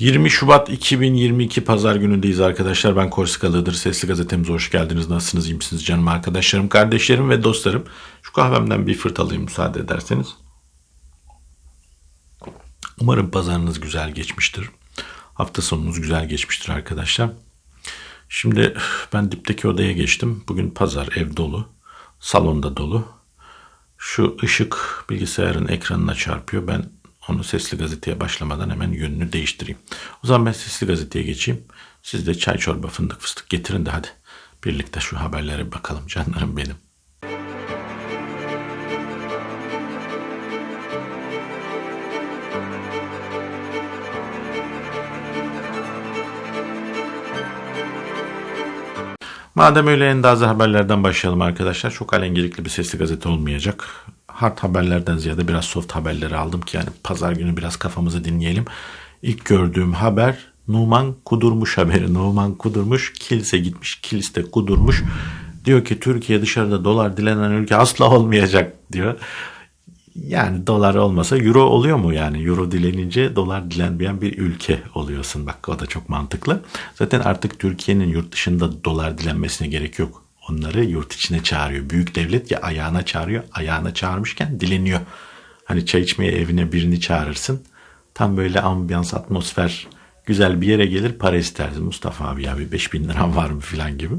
20 Şubat 2022 Pazar günündeyiz arkadaşlar. Ben Korsikalı'dır. Sesli gazetemize hoş geldiniz. Nasılsınız, iyi misiniz canım arkadaşlarım, kardeşlerim ve dostlarım? Şu kahvemden bir fırt alayım müsaade ederseniz. Umarım pazarınız güzel geçmiştir. Hafta sonunuz güzel geçmiştir arkadaşlar. Şimdi ben dipteki odaya geçtim. Bugün pazar ev dolu. Salonda dolu. Şu ışık bilgisayarın ekranına çarpıyor. Ben onu sesli gazeteye başlamadan hemen yönünü değiştireyim. O zaman ben sesli gazeteye geçeyim. Siz de çay çorba fındık fıstık getirin de hadi. Birlikte şu haberlere bakalım canlarım benim. Madem öyle en taze haberlerden başlayalım arkadaşlar. Çok alengelikli bir sesli gazete olmayacak. Hard haberlerden ziyade biraz soft haberleri aldım ki yani pazar günü biraz kafamızı dinleyelim. İlk gördüğüm haber Numan Kudurmuş haberi. Numan Kudurmuş kilise gitmiş, kiliste kudurmuş. Diyor ki Türkiye dışarıda dolar dilenen ülke asla olmayacak diyor. Yani dolar olmasa euro oluyor mu yani? Euro dilenince dolar dilenmeyen bir ülke oluyorsun. Bak o da çok mantıklı. Zaten artık Türkiye'nin yurt dışında dolar dilenmesine gerek yok. Onları yurt içine çağırıyor. Büyük devlet ya ayağına çağırıyor. Ayağına çağırmışken dileniyor. Hani çay içmeye evine birini çağırırsın. Tam böyle ambiyans, atmosfer güzel bir yere gelir para istersin. Mustafa abi ya bir 5000 liram var mı filan gibi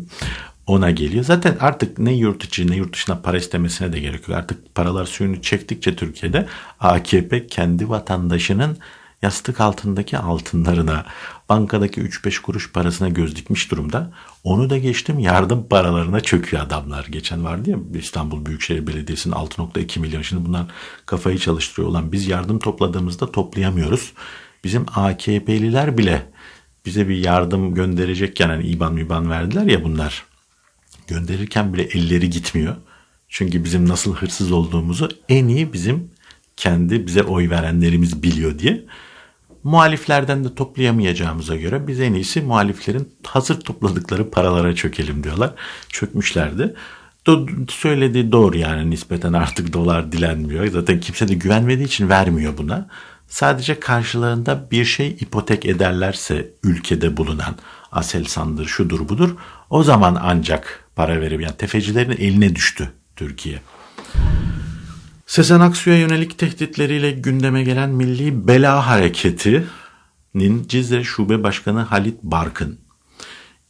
ona geliyor. Zaten artık ne yurt içi ne yurt dışına para istemesine de gerek yok. Artık paralar suyunu çektikçe Türkiye'de AKP kendi vatandaşının yastık altındaki altınlarına, bankadaki 3-5 kuruş parasına göz dikmiş durumda. Onu da geçtim yardım paralarına çöküyor adamlar. Geçen vardı ya İstanbul Büyükşehir Belediyesi'nin 6.2 milyon. Şimdi bunlar kafayı çalıştırıyor olan biz yardım topladığımızda toplayamıyoruz. Bizim AKP'liler bile bize bir yardım gönderecekken hani İban İban verdiler ya bunlar gönderirken bile elleri gitmiyor. Çünkü bizim nasıl hırsız olduğumuzu en iyi bizim kendi bize oy verenlerimiz biliyor diye. Muhaliflerden de toplayamayacağımıza göre biz en iyisi muhaliflerin hazır topladıkları paralara çökelim diyorlar. Çökmüşlerdi. Do- söylediği doğru yani nispeten artık dolar dilenmiyor. Zaten kimse de güvenmediği için vermiyor buna. Sadece karşılığında bir şey ipotek ederlerse ülkede bulunan Aselsan'dır, şudur budur o zaman ancak para verir. Yani tefecilerin eline düştü Türkiye. Sezen Aksu'ya yönelik tehditleriyle gündeme gelen Milli Bela Hareketi'nin Cizre Şube Başkanı Halit Barkın,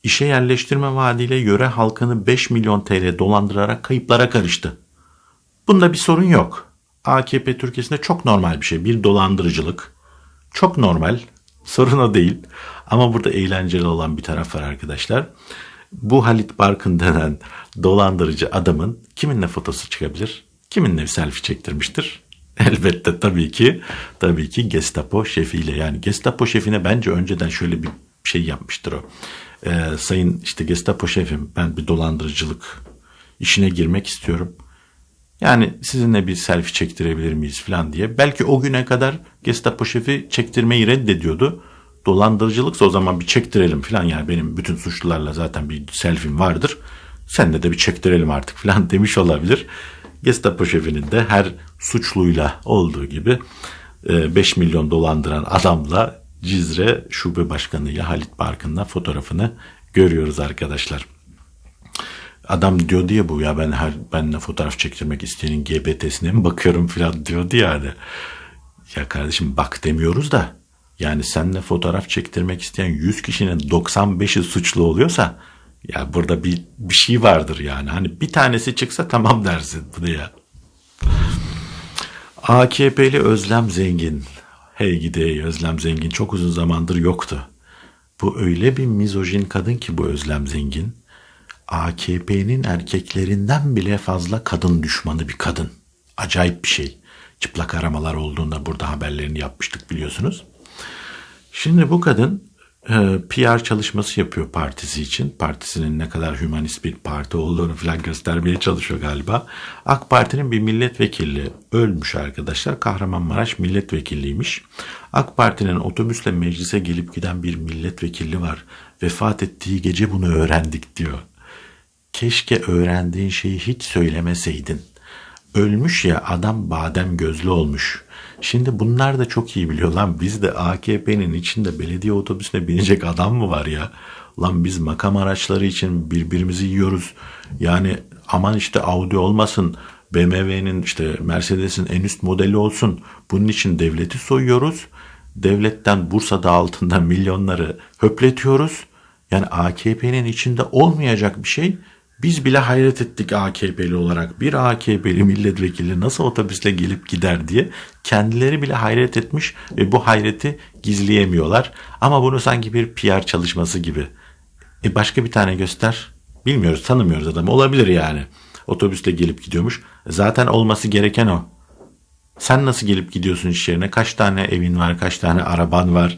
işe yerleştirme vaadiyle yöre halkını 5 milyon TL dolandırarak kayıplara karıştı. Bunda bir sorun yok. AKP Türkiye'sinde çok normal bir şey. Bir dolandırıcılık. Çok normal. Sorun o değil. Ama burada eğlenceli olan bir taraf var arkadaşlar. Bu Halit Barkın denen dolandırıcı adamın kiminle fotosu çıkabilir? Kiminle bir selfie çektirmiştir? Elbette tabii ki tabii ki Gestapo şefiyle yani Gestapo şefine bence önceden şöyle bir şey yapmıştır o. Ee, sayın işte Gestapo şefim ben bir dolandırıcılık işine girmek istiyorum. Yani sizinle bir selfie çektirebilir miyiz falan diye. Belki o güne kadar Gestapo şefi çektirmeyi reddediyordu. Dolandırıcılıksa o zaman bir çektirelim falan yani benim bütün suçlularla zaten bir selfie'm vardır. Senle de bir çektirelim artık falan demiş olabilir. Gestapo şefinin de her suçluyla olduğu gibi 5 milyon dolandıran adamla Cizre Şube Başkanı'yla Halit Barkın'la fotoğrafını görüyoruz arkadaşlar. Adam diyordu ya bu ya ben her benle fotoğraf çektirmek isteyenin GBT'sine mi bakıyorum falan diyordu yani. Ya kardeşim bak demiyoruz da yani seninle fotoğraf çektirmek isteyen 100 kişinin 95'i suçlu oluyorsa ya burada bir, bir şey vardır yani. Hani bir tanesi çıksa tamam dersin bu ya. AKP'li Özlem Zengin. Hey gidey Özlem Zengin çok uzun zamandır yoktu. Bu öyle bir mizojin kadın ki bu Özlem Zengin. AKP'nin erkeklerinden bile fazla kadın düşmanı bir kadın. Acayip bir şey. Çıplak aramalar olduğunda burada haberlerini yapmıştık biliyorsunuz. Şimdi bu kadın e, PR çalışması yapıyor partisi için. Partisinin ne kadar hümanist bir parti olduğunu falan göstermeye çalışıyor galiba. AK Parti'nin bir milletvekili ölmüş arkadaşlar. Kahramanmaraş milletvekilliymiş. AK Parti'nin otobüsle meclise gelip giden bir milletvekili var. Vefat ettiği gece bunu öğrendik diyor. Keşke öğrendiğin şeyi hiç söylemeseydin. Ölmüş ya adam badem gözlü olmuş. Şimdi bunlar da çok iyi biliyor lan bizde AKP'nin içinde belediye otobüsüne binecek adam mı var ya? Lan biz makam araçları için birbirimizi yiyoruz. Yani aman işte Audi olmasın, BMW'nin işte Mercedes'in en üst modeli olsun. Bunun için devleti soyuyoruz. Devletten Bursa'da altında milyonları höpletiyoruz. Yani AKP'nin içinde olmayacak bir şey. Biz bile hayret ettik AKP'li olarak. Bir AKP'li milletvekili nasıl otobüsle gelip gider diye kendileri bile hayret etmiş ve bu hayreti gizleyemiyorlar. Ama bunu sanki bir PR çalışması gibi. E başka bir tane göster. Bilmiyoruz, tanımıyoruz adamı. Olabilir yani. Otobüste gelip gidiyormuş. Zaten olması gereken o. Sen nasıl gelip gidiyorsun iş yerine? Kaç tane evin var? Kaç tane araban var?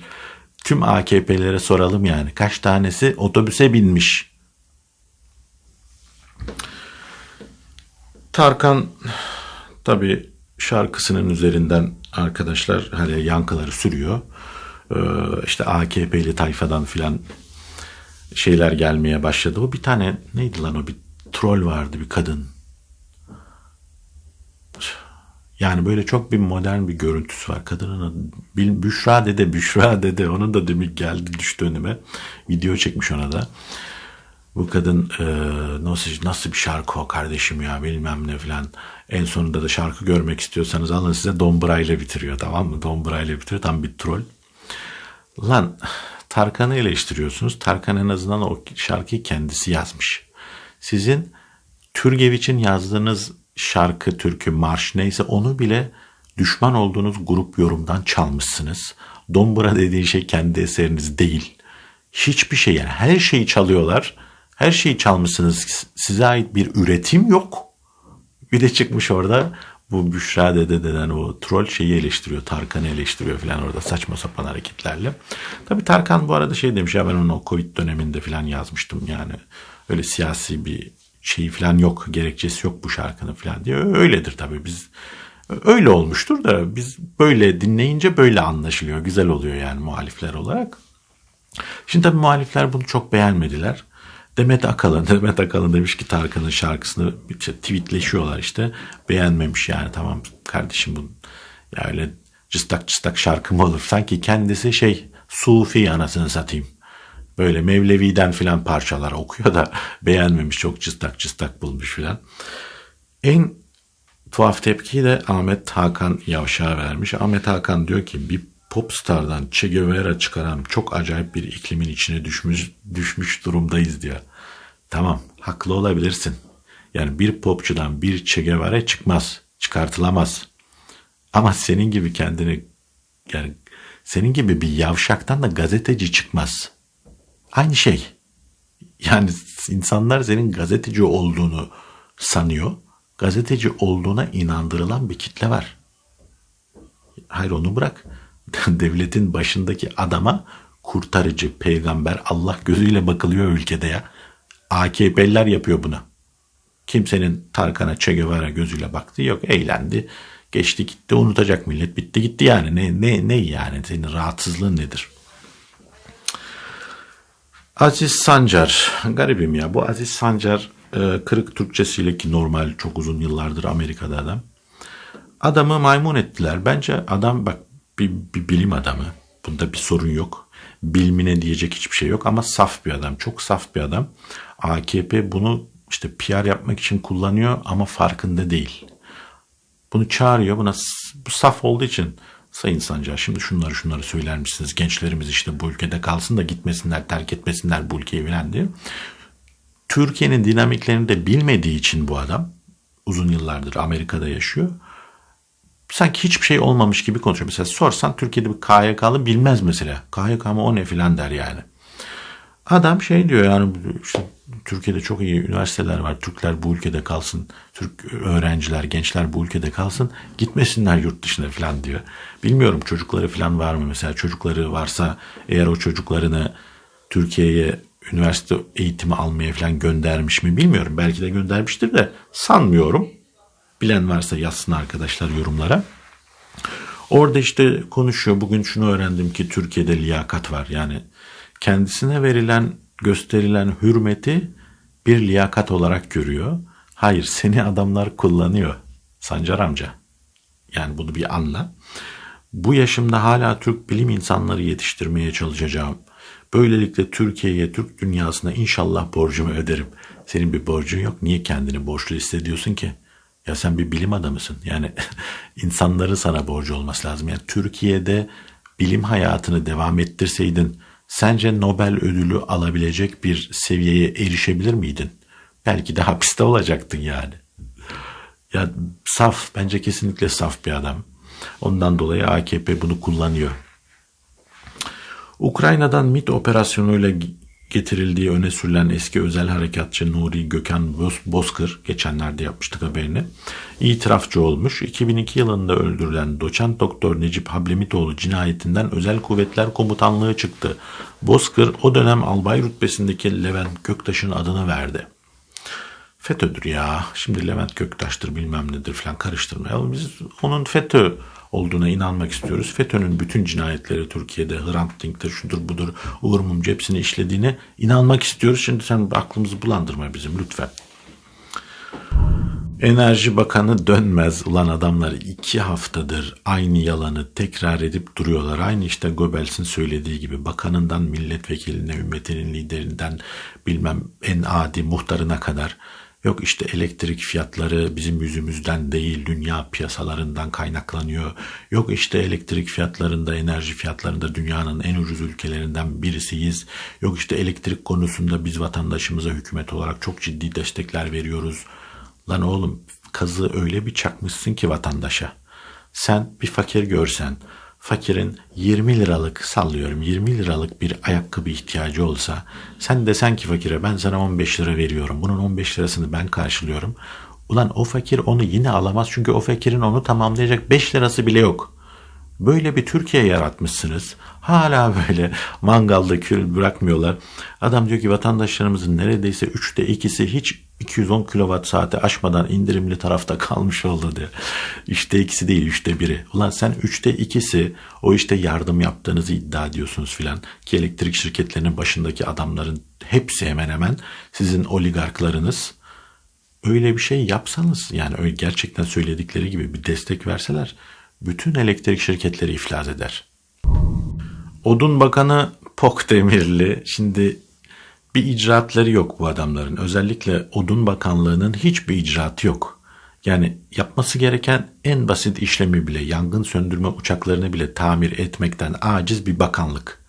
Tüm AKP'lere soralım yani. Kaç tanesi otobüse binmiş? Tarkan tabi şarkısının üzerinden arkadaşlar hani yankıları sürüyor. Ee, işte AKP'li tayfadan filan şeyler gelmeye başladı. O bir tane neydi lan o bir troll vardı bir kadın. Yani böyle çok bir modern bir görüntüsü var. Kadının adı Büşra Dede, Büşra Dede. Onun da demek geldi düştü önüme. Video çekmiş ona da. Bu kadın e, nasıl nasıl bir şarkı o kardeşim ya bilmem ne filan. En sonunda da şarkı görmek istiyorsanız alın size Dombra'yla bitiriyor tamam mı? Dombra'yla bitiriyor tam bir troll. Lan Tarkan'ı eleştiriyorsunuz. Tarkan en azından o şarkıyı kendisi yazmış. Sizin Türgev yazdığınız şarkı, türkü, marş neyse onu bile düşman olduğunuz grup yorumdan çalmışsınız. Dombra dediği şey kendi eseriniz değil. Hiçbir şey yani her şeyi çalıyorlar. Her şeyi çalmışsınız. Size ait bir üretim yok. Bir de çıkmış orada bu Büşra Dede deden o troll şeyi eleştiriyor. Tarkan'ı eleştiriyor falan orada saçma sapan hareketlerle. Tabii Tarkan bu arada şey demiş ya ben onu o Covid döneminde falan yazmıştım yani. Öyle siyasi bir şeyi falan yok, gerekçesi yok bu şarkının falan diye. Öyledir tabii biz öyle olmuştur da biz böyle dinleyince böyle anlaşılıyor. Güzel oluyor yani muhalifler olarak. Şimdi tabii muhalifler bunu çok beğenmediler. Demet Akalın, Demet Akalın demiş ki Tarkan'ın şarkısını işte tweetleşiyorlar işte. Beğenmemiş yani tamam kardeşim bu ya öyle cıstak cıstak şarkı mı olur? Sanki kendisi şey Sufi anasını satayım. Böyle Mevlevi'den filan parçalar okuyor da beğenmemiş. Çok cıstak cıstak bulmuş filan. En tuhaf tepkiyi de Ahmet Hakan Yavşak'a vermiş. Ahmet Hakan diyor ki bir popstardan Che Guevara çıkaran çok acayip bir iklimin içine düşmüş, düşmüş durumdayız diyor. Tamam haklı olabilirsin. Yani bir popçudan bir Che Guevara çıkmaz. Çıkartılamaz. Ama senin gibi kendini yani senin gibi bir yavşaktan da gazeteci çıkmaz. Aynı şey. Yani insanlar senin gazeteci olduğunu sanıyor. Gazeteci olduğuna inandırılan bir kitle var. Hayır onu bırak. Devletin başındaki adama kurtarıcı, peygamber, Allah gözüyle bakılıyor ülkede ya. AKP'liler yapıyor bunu. Kimsenin Tarkan'a Che Guevara gözüyle baktığı yok. Eğlendi. Geçti gitti unutacak millet. Bitti gitti yani. Ne, ne, ne yani? Senin rahatsızlığın nedir? Aziz Sancar. Garibim ya. Bu Aziz Sancar e, kırık Türkçesiyle ki normal çok uzun yıllardır Amerika'da adam. Adamı maymun ettiler. Bence adam bak bir, bir bilim adamı. Bunda bir sorun yok. Bilmine diyecek hiçbir şey yok ama saf bir adam. Çok saf bir adam. AKP bunu işte PR yapmak için kullanıyor ama farkında değil. Bunu çağırıyor. Buna bu saf olduğu için Sayın Sancar şimdi şunları şunları söyler misiniz? Gençlerimiz işte bu ülkede kalsın da gitmesinler, terk etmesinler bu ülkeyi falan diye. Türkiye'nin dinamiklerini de bilmediği için bu adam uzun yıllardır Amerika'da yaşıyor. Sanki hiçbir şey olmamış gibi konuşuyor. Mesela sorsan Türkiye'de bir KYK'lı bilmez mesela. KYK mı o ne filan der yani. Adam şey diyor yani işte Türkiye'de çok iyi üniversiteler var. Türkler bu ülkede kalsın. Türk öğrenciler, gençler bu ülkede kalsın. Gitmesinler yurt dışına falan diyor. Bilmiyorum çocukları falan var mı mesela çocukları varsa eğer o çocuklarını Türkiye'ye üniversite eğitimi almaya falan göndermiş mi bilmiyorum. Belki de göndermiştir de sanmıyorum. Bilen varsa yazsın arkadaşlar yorumlara. Orada işte konuşuyor. Bugün şunu öğrendim ki Türkiye'de liyakat var. Yani kendisine verilen gösterilen hürmeti bir liyakat olarak görüyor. Hayır seni adamlar kullanıyor Sancar amca. Yani bunu bir anla. Bu yaşımda hala Türk bilim insanları yetiştirmeye çalışacağım. Böylelikle Türkiye'ye, Türk dünyasına inşallah borcumu öderim. Senin bir borcun yok. Niye kendini borçlu hissediyorsun ki? Ya sen bir bilim adamısın. Yani insanların sana borcu olması lazım. Yani Türkiye'de bilim hayatını devam ettirseydin sence Nobel ödülü alabilecek bir seviyeye erişebilir miydin? Belki de hapiste olacaktın yani. Ya saf, bence kesinlikle saf bir adam. Ondan dolayı AKP bunu kullanıyor. Ukrayna'dan MIT operasyonuyla getirildiği öne sürülen eski özel harekatçı Nuri Gökhan Bozkır geçenlerde yapmıştık haberini. itirafçı olmuş. 2002 yılında öldürülen doçent doktor Necip Hablemitoğlu cinayetinden özel kuvvetler komutanlığı çıktı. Bozkır o dönem albay rütbesindeki Levent Göktaş'ın adını verdi. FETÖ'dür ya. Şimdi Levent Göktaş'tır bilmem nedir falan karıştırmayalım. Biz onun FETÖ olduğuna inanmak istiyoruz. FETÖ'nün bütün cinayetleri Türkiye'de Hrant Dink'te şudur budur Uğur Mumcu hepsini işlediğine inanmak istiyoruz. Şimdi sen aklımızı bulandırma bizim lütfen. Enerji Bakanı dönmez ulan adamlar iki haftadır aynı yalanı tekrar edip duruyorlar. Aynı işte Göbels'in söylediği gibi bakanından milletvekiline, ümmetinin liderinden bilmem en adi muhtarına kadar Yok işte elektrik fiyatları bizim yüzümüzden değil dünya piyasalarından kaynaklanıyor. Yok işte elektrik fiyatlarında, enerji fiyatlarında dünyanın en ucuz ülkelerinden birisiyiz. Yok işte elektrik konusunda biz vatandaşımıza hükümet olarak çok ciddi destekler veriyoruz. Lan oğlum kazı öyle bir çakmışsın ki vatandaşa. Sen bir fakir görsen, fakirin 20 liralık sallıyorum 20 liralık bir ayakkabı ihtiyacı olsa sen desen ki fakire ben sana 15 lira veriyorum bunun 15 lirasını ben karşılıyorum. Ulan o fakir onu yine alamaz çünkü o fakirin onu tamamlayacak 5 lirası bile yok. Böyle bir Türkiye yaratmışsınız. Hala böyle mangalda kül bırakmıyorlar. Adam diyor ki vatandaşlarımızın neredeyse üçte ikisi hiç 210 kilowatt saate aşmadan indirimli tarafta kalmış oldu diyor. Üçte ikisi değil üçte biri. Ulan sen üçte ikisi o işte yardım yaptığınızı iddia ediyorsunuz filan. Ki elektrik şirketlerinin başındaki adamların hepsi hemen hemen sizin oligarklarınız. Öyle bir şey yapsanız yani öyle gerçekten söyledikleri gibi bir destek verseler bütün elektrik şirketleri iflas eder. Odun Bakanı Pokdemirli şimdi bir icraatları yok bu adamların. Özellikle Odun Bakanlığı'nın hiçbir icraatı yok. Yani yapması gereken en basit işlemi bile yangın söndürme uçaklarını bile tamir etmekten aciz bir bakanlık.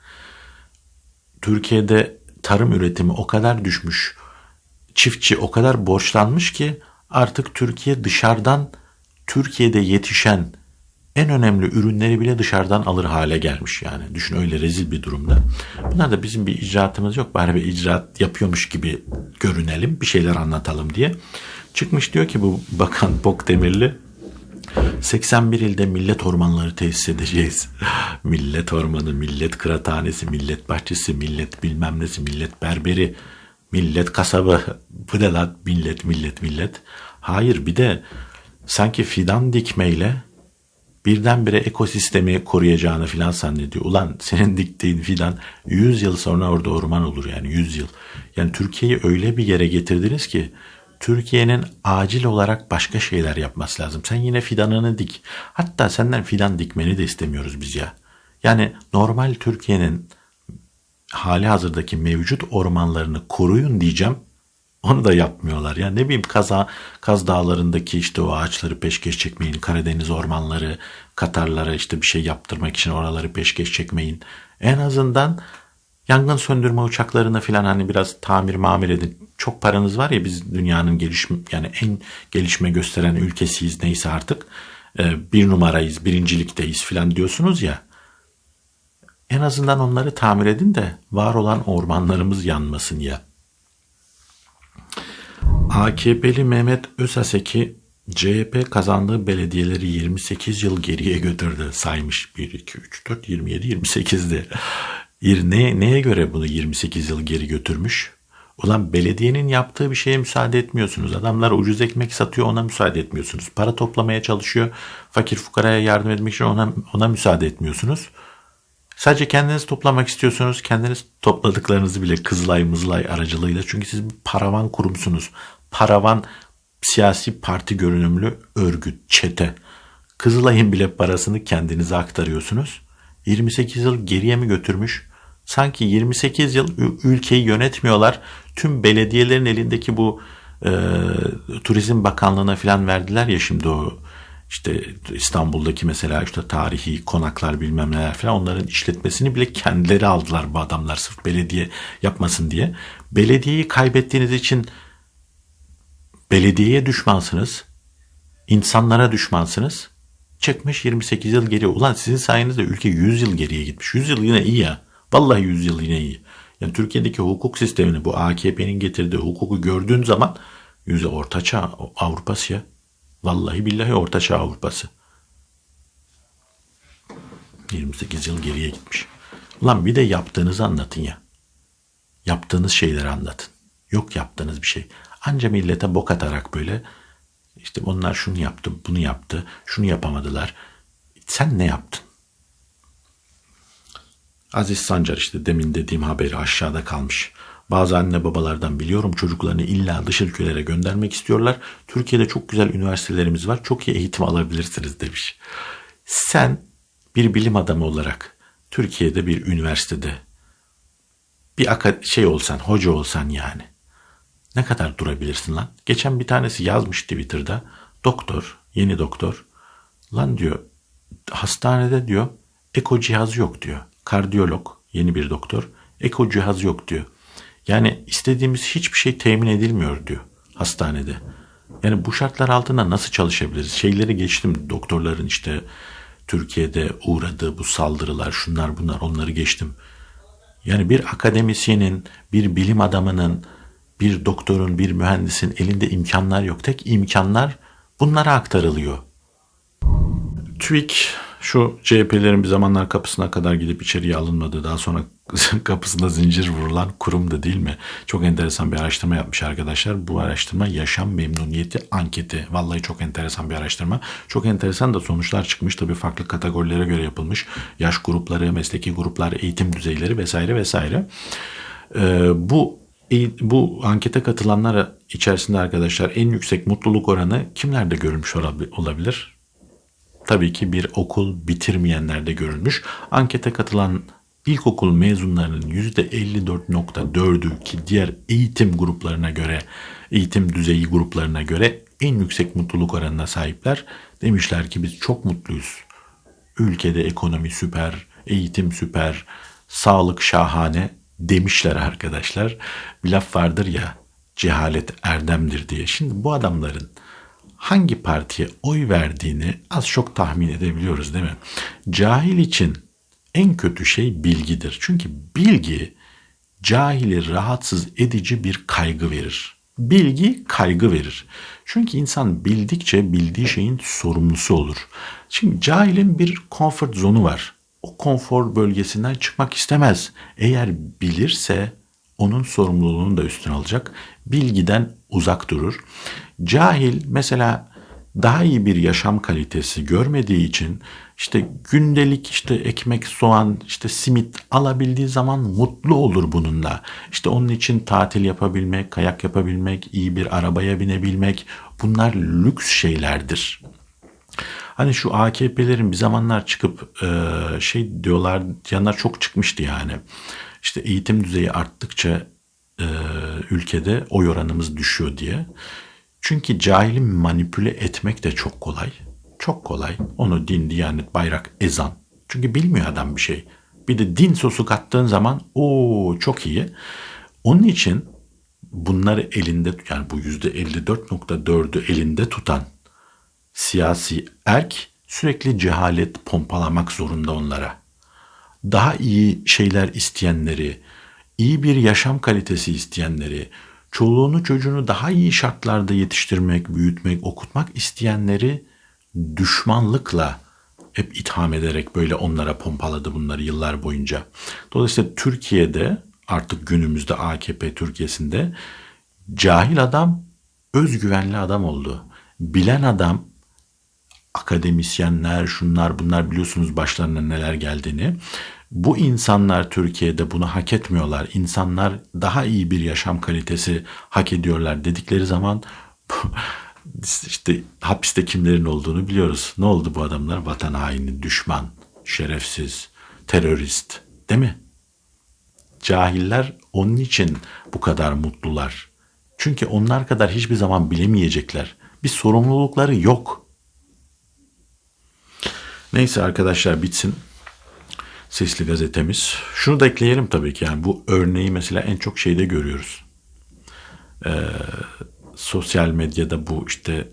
Türkiye'de tarım üretimi o kadar düşmüş, çiftçi o kadar borçlanmış ki artık Türkiye dışarıdan Türkiye'de yetişen en önemli ürünleri bile dışarıdan alır hale gelmiş yani. Düşün öyle rezil bir durumda. Bunlar da bizim bir icraatımız yok. Bari bir icraat yapıyormuş gibi görünelim. Bir şeyler anlatalım diye. Çıkmış diyor ki bu bakan Bokdemirli 81 ilde millet ormanları tesis edeceğiz. millet ormanı, millet kıraathanesi, millet bahçesi, millet bilmem nesi, millet berberi, millet kasabı. Bu ne lan millet, millet, millet. Hayır bir de sanki fidan dikmeyle birdenbire ekosistemi koruyacağını filan zannediyor. Ulan senin diktiğin fidan 100 yıl sonra orada orman olur yani 100 yıl. Yani Türkiye'yi öyle bir yere getirdiniz ki Türkiye'nin acil olarak başka şeyler yapması lazım. Sen yine fidanını dik. Hatta senden fidan dikmeni de istemiyoruz biz ya. Yani normal Türkiye'nin hali hazırdaki mevcut ormanlarını koruyun diyeceğim. Onu da yapmıyorlar. Yani ne bileyim Kaza, Kaz Dağları'ndaki işte o ağaçları peşkeş çekmeyin. Karadeniz ormanları, Katarlara işte bir şey yaptırmak için oraları peşkeş çekmeyin. En azından yangın söndürme uçaklarını filan hani biraz tamir mamir edin. Çok paranız var ya biz dünyanın gelişme yani en gelişme gösteren ülkesiyiz neyse artık. E, bir numarayız, birincilikteyiz filan diyorsunuz ya. En azından onları tamir edin de var olan ormanlarımız yanmasın ya. AKP'li Mehmet Özaseki CHP kazandığı belediyeleri 28 yıl geriye götürdü saymış. 1, 2, 3, 4, 27, 28'di. Ne, neye göre bunu 28 yıl geri götürmüş? Ulan belediyenin yaptığı bir şeye müsaade etmiyorsunuz. Adamlar ucuz ekmek satıyor ona müsaade etmiyorsunuz. Para toplamaya çalışıyor. Fakir fukaraya yardım etmek için ona, ona müsaade etmiyorsunuz. Sadece kendiniz toplamak istiyorsunuz. Kendiniz topladıklarınızı bile Kızılay Mızılay aracılığıyla. Çünkü siz bir paravan kurumsunuz paravan siyasi parti görünümlü örgüt, çete. Kızılay'ın bile parasını kendinize aktarıyorsunuz. 28 yıl geriye mi götürmüş? Sanki 28 yıl ülkeyi yönetmiyorlar. Tüm belediyelerin elindeki bu e, Turizm Bakanlığı'na falan verdiler ya şimdi o işte İstanbul'daki mesela işte tarihi konaklar bilmem neler falan onların işletmesini bile kendileri aldılar bu adamlar sırf belediye yapmasın diye. Belediyeyi kaybettiğiniz için belediyeye düşmansınız. insanlara düşmansınız. Çıkmış 28 yıl geriye. Ulan sizin sayenizde ülke 100 yıl geriye gitmiş. 100 yıl yine iyi ya. Vallahi 100 yıl yine iyi. Yani Türkiye'deki hukuk sistemini bu AKP'nin getirdiği hukuku gördüğün zaman yüze ortaçağ Avrupası ya. Vallahi billahi ortaçağ Avrupası. 28 yıl geriye gitmiş. Ulan bir de yaptığınızı anlatın ya. Yaptığınız şeyleri anlatın. Yok yaptığınız bir şey. Anca millete bok atarak böyle işte onlar şunu yaptı, bunu yaptı, şunu yapamadılar. Sen ne yaptın? Aziz Sancar işte demin dediğim haberi aşağıda kalmış. Bazı anne babalardan biliyorum çocuklarını illa dış ülkelere göndermek istiyorlar. Türkiye'de çok güzel üniversitelerimiz var. Çok iyi eğitim alabilirsiniz demiş. Sen bir bilim adamı olarak Türkiye'de bir üniversitede bir şey olsan, hoca olsan yani. Ne kadar durabilirsin lan? Geçen bir tanesi yazmış Twitter'da. Doktor, yeni doktor. Lan diyor hastanede diyor eko cihaz yok diyor. Kardiyolog, yeni bir doktor. Eko cihaz yok diyor. Yani istediğimiz hiçbir şey temin edilmiyor diyor hastanede. Yani bu şartlar altında nasıl çalışabiliriz? Şeyleri geçtim doktorların işte Türkiye'de uğradığı bu saldırılar şunlar bunlar onları geçtim. Yani bir akademisyenin, bir bilim adamının, bir doktorun, bir mühendisin elinde imkanlar yok. Tek imkanlar bunlara aktarılıyor. TÜİK şu CHP'lerin bir zamanlar kapısına kadar gidip içeriye alınmadığı, daha sonra kapısında zincir vurulan kurum da değil mi? Çok enteresan bir araştırma yapmış arkadaşlar. Bu araştırma yaşam memnuniyeti anketi. Vallahi çok enteresan bir araştırma. Çok enteresan da sonuçlar çıkmış. Tabii farklı kategorilere göre yapılmış. Yaş grupları, mesleki gruplar, eğitim düzeyleri vesaire vesaire. Ee, bu bu ankete katılanlar içerisinde arkadaşlar en yüksek mutluluk oranı kimlerde görülmüş olabilir? Tabii ki bir okul bitirmeyenlerde görülmüş. Ankete katılan ilkokul mezunlarının %54.4'ü ki diğer eğitim gruplarına göre, eğitim düzeyi gruplarına göre en yüksek mutluluk oranına sahipler. Demişler ki biz çok mutluyuz. Ülkede ekonomi süper, eğitim süper, sağlık şahane demişler arkadaşlar. Bir laf vardır ya cehalet erdemdir diye. Şimdi bu adamların hangi partiye oy verdiğini az çok tahmin edebiliyoruz değil mi? Cahil için en kötü şey bilgidir. Çünkü bilgi cahili rahatsız edici bir kaygı verir. Bilgi kaygı verir. Çünkü insan bildikçe bildiği şeyin sorumlusu olur. Şimdi cahilin bir comfort zonu var. O konfor bölgesinden çıkmak istemez. Eğer bilirse onun sorumluluğunu da üstüne alacak. Bilgiden uzak durur. Cahil mesela daha iyi bir yaşam kalitesi görmediği için işte gündelik işte ekmek, soğan, işte simit alabildiği zaman mutlu olur bununla. İşte onun için tatil yapabilmek, kayak yapabilmek, iyi bir arabaya binebilmek bunlar lüks şeylerdir. Hani şu AKP'lerin bir zamanlar çıkıp şey diyorlar yanlar çok çıkmıştı yani. İşte eğitim düzeyi arttıkça e, ülkede oy oranımız düşüyor diye. Çünkü cahili manipüle etmek de çok kolay. Çok kolay. Onu din, diyanet, bayrak, ezan. Çünkü bilmiyor adam bir şey. Bir de din sosu kattığın zaman o çok iyi. Onun için bunları elinde yani bu yüzde 54.4'ü elinde tutan siyasi erk sürekli cehalet pompalamak zorunda onlara. Daha iyi şeyler isteyenleri, iyi bir yaşam kalitesi isteyenleri, çoluğunu çocuğunu daha iyi şartlarda yetiştirmek, büyütmek, okutmak isteyenleri düşmanlıkla hep itham ederek böyle onlara pompaladı bunları yıllar boyunca. Dolayısıyla Türkiye'de artık günümüzde AKP Türkiye'sinde cahil adam özgüvenli adam oldu. Bilen adam akademisyenler şunlar bunlar biliyorsunuz başlarına neler geldiğini. Bu insanlar Türkiye'de bunu hak etmiyorlar. İnsanlar daha iyi bir yaşam kalitesi hak ediyorlar dedikleri zaman işte hapiste kimlerin olduğunu biliyoruz. Ne oldu bu adamlar? Vatan haini, düşman, şerefsiz, terörist değil mi? Cahiller onun için bu kadar mutlular. Çünkü onlar kadar hiçbir zaman bilemeyecekler. Bir sorumlulukları yok. Neyse arkadaşlar bitsin. Sesli gazetemiz. Şunu da ekleyelim tabii ki yani bu örneği mesela en çok şeyde görüyoruz. Ee, sosyal medyada bu işte e,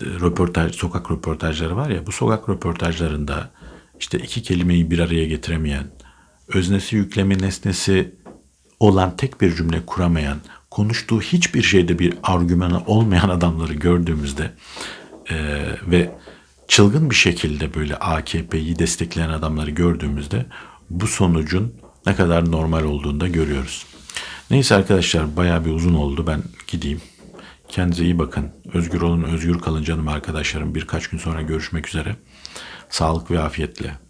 röportaj, sokak röportajları var ya bu sokak röportajlarında işte iki kelimeyi bir araya getiremeyen, öznesi yüklemi nesnesi olan tek bir cümle kuramayan, konuştuğu hiçbir şeyde bir argümanı olmayan adamları gördüğümüzde e, ve çılgın bir şekilde böyle AKP'yi destekleyen adamları gördüğümüzde bu sonucun ne kadar normal olduğunu da görüyoruz. Neyse arkadaşlar bayağı bir uzun oldu. Ben gideyim. Kendinize iyi bakın. Özgür olun, özgür kalın canım arkadaşlarım. Birkaç gün sonra görüşmek üzere. Sağlık ve afiyetle.